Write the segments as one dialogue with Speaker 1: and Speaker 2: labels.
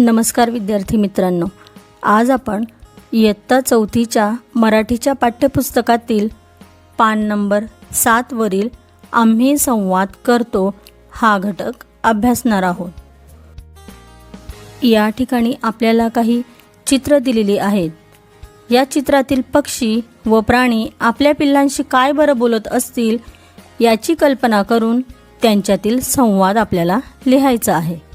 Speaker 1: नमस्कार विद्यार्थी मित्रांनो. आज आपण इयत्ता चौथीच्या मराठीच्या पाठ्यपुस्तकातील पान नंबर सातवरील आम्ही संवाद करतो हा घटक अभ्यासणार आहोत. या ठिकाणी आपल्याला काही चित्र दिलेली आहेत. या चित्रातील पक्षी व प्राणी आपल्या पिल्लांशी काय बरं बोलत असतील याची कल्पना करून त्यांच्यातील संवाद आपल्याला लिहायचा आहे.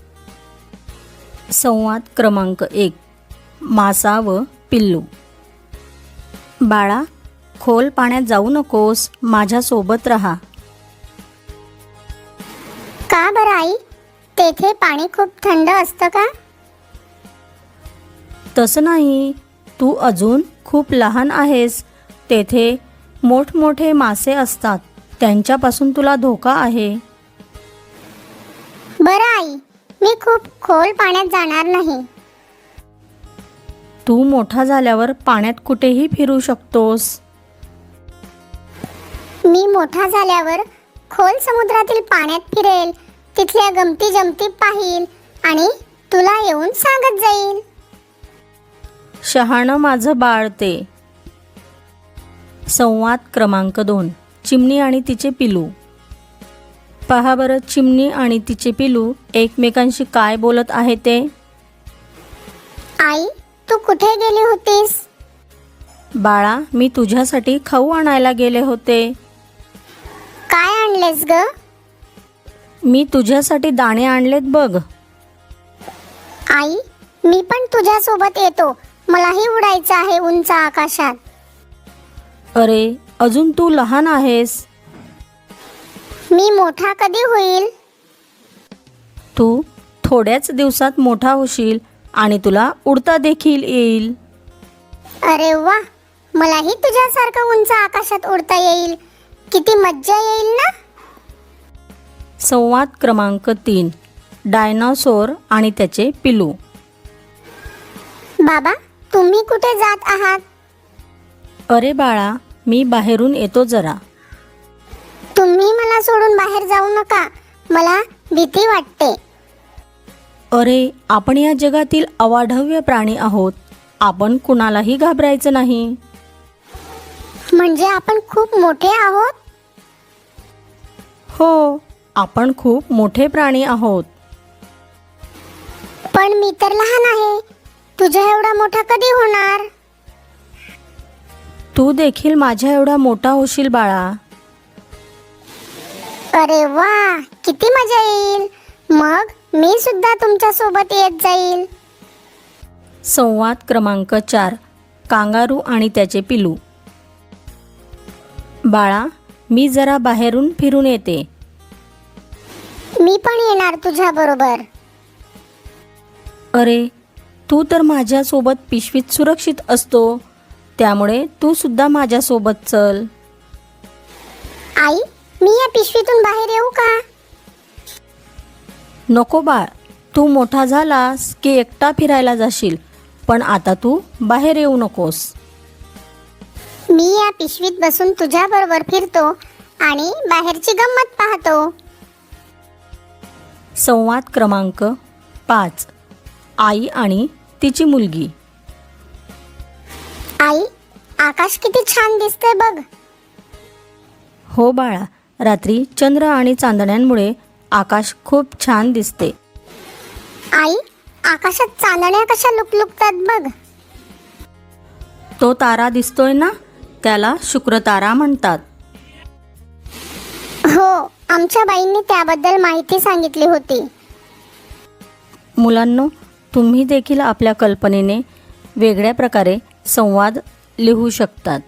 Speaker 1: संवाद क्रमांक एक मासा व पिल्लू. बाळा खोल पाण्यात जाऊ नकोस माझ्यासोबत राहा.
Speaker 2: का बरं आई? तेथे पाणी खूप थंड असतं का?
Speaker 1: तसं नाही तू अजून खूप लहान आहेस. तेथे मोठमोठे मासे असतात त्यांच्यापासून तुला धोका आहे.
Speaker 2: बरं आई मी खूप खोल पाण्यात जाणार नाही.
Speaker 1: तू मोठा झाल्यावर पाण्यात कुठेही फिरू शकतोस.
Speaker 2: मी मोठा झाल्यावर खोल समुद्रातील पाण्यात फिरेल तिथल्या गमती जमती पाहील आणि तुला येऊन सांगत जाईल.
Speaker 1: शहाणं माझं बाळ ते. संवाद क्रमांक दोन चिमणी आणि तिचे पिलू. पहा बरं चिमणी आणि तिचे पिलू एकमेकांशी काय बोलत आहे ते.
Speaker 2: आई तू कुठे गेली होतीस?
Speaker 1: बाळा मी तुझ्यासाठी खाऊ आणायला गेले होते.
Speaker 2: काय आणलेस ग?
Speaker 1: मी तुझ्यासाठी दाणे आणलेत बघ.
Speaker 2: आई मी पण तुझ्यासोबत येतो. मलाही उडायचं आहे उंच आकाशात.
Speaker 1: अरे अजून तू लहान आहेस.
Speaker 2: मी मोठा कधी होईल?
Speaker 1: तू थोड्याच दिवसात मोठा होशील आणि तुला उडता देखील येईल.
Speaker 2: अरे वा मलाही तुझ्यासारखं उंच आकाशात उडता येईल. किती मज्जा येईल ना?
Speaker 1: संवाद क्रमांक तीन डायनासोर आणि त्याचे पिलू.
Speaker 2: बाबा तुम्ही कुठे जात आहात?
Speaker 1: अरे बाळा मी बाहेरून येतो जरा.
Speaker 2: तुम्ही मला सोडून बाहेर जाऊ नका. मला भीती वाटते.
Speaker 1: अरे आपण या जगातील अवाढव्य प्राणी आहोत. आपण कुणालाही घाबरायचं नाही.
Speaker 2: म्हणजे आपण खूप मोठे आहोत?
Speaker 1: हो आपण खूप मोठे प्राणी आहोत.
Speaker 2: पण मी तर लहान आहे. तुझ्या एवढा मोठा कधी होणार?
Speaker 1: तू देखील माझ्या एवढा मोठा होशील बाळा.
Speaker 2: अरे वा किती मजा येईल. मग मी सुद्धा तुमच्यासोबत येत जाईल.
Speaker 1: संवाद क्रमांक चार कांगारू आणि त्याचे पिलू. बाळा मी जरा बाहेरून फिरून येते.
Speaker 2: मी पण येणार तुझ्या बरोबर.
Speaker 1: अरे तू तर माझ्यासोबत पिशवीत सुरक्षित असतो. त्यामुळे तू सुद्धा माझ्यासोबत चल.
Speaker 2: आई मी या पिशवीतून बाहेर येऊ का?
Speaker 1: नको बाळ. तू मोठा झालास की एकटा फिरायला जाशील पण आता तू बाहेर येऊ नकोस.
Speaker 2: मी या पिशवीत बसून तुझ्या बरोबर फिरतो आणि बाहेरची गंमत पाहतो.
Speaker 1: संवाद क्रमांक पाच. आई आणि तिची मुलगी.
Speaker 2: आई आकाश किती छान दिसतंय बघ.
Speaker 1: हो बाळा रात्री चंद्र आणि चांदण्यांमुळे आकाश खूप छान दिसते.
Speaker 2: आई आकाशात चांदण्या कशा लुकलुकतात बघ.
Speaker 1: तो तारा दिसतोय ना? त्याला शुक्रतारा म्हणतात.
Speaker 2: हो आमच्या बाईंनी त्याबद्दल माहिती सांगितली होती.
Speaker 1: मुलांनो तुम्ही देखील आपल्या कल्पनेने वेगळ्या प्रकारे संवाद लिहू शकतात.